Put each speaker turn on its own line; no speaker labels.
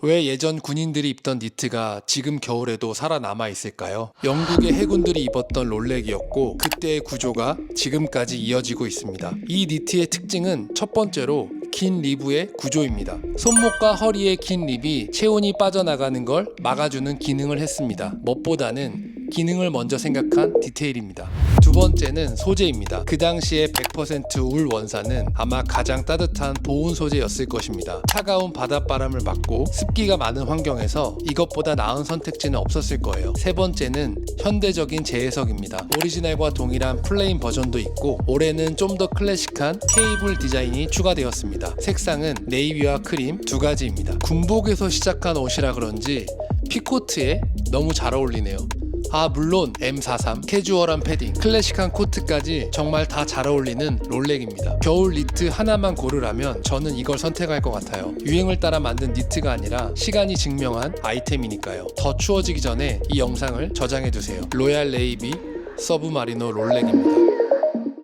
왜 예전 군인들이 입던 니트가 지금 겨울에도 살아남아 있을까요? 영국의 해군들이 입었던 롤렉이었고 그때의 구조가 지금까지 이어지고 있습니다. 이 니트의 특징은 첫 번째로 긴 리브의 구조입니다. 손목과 허리의 긴 립이 체온이 빠져나가는 걸 막아주는 기능을 했습니다. 멋보다는 기능을 먼저 생각한 디테일입니다. 두 번째는 소재입니다. 그 당시에 100%울 원사는 아마 가장 따뜻한 보온 소재였을 것입니다. 차가운 바닷바람을 막고 습기가 많은 환경에서 이것보다 나은 선택지는 없었을 거예요. 세 번째는 현대적인 재해석입니다. 오리지널과 동일한 플레인 버전도 있고 올해는 좀 더 클래식한 케이블 디자인이 추가되었습니다. 색상은 네이비와 크림 두 가지입니다. 군복에서 시작한 옷이라 그런지 피코트에 너무 잘 어울리네요. 아 물론 M43 캐주얼한 패딩 클래식한 코트까지 정말 다 잘 어울리는 롤렉입니다. 겨울 니트 하나만 고르라면 저는 이걸 선택할 것 같아요. 유행을 따라 만든 니트가 아니라 시간이 증명한 아이템이니까요. 더 추워지기 전에 이 영상을 저장해 두세요. 로얄 네이비 서브마리노 롤렉입니다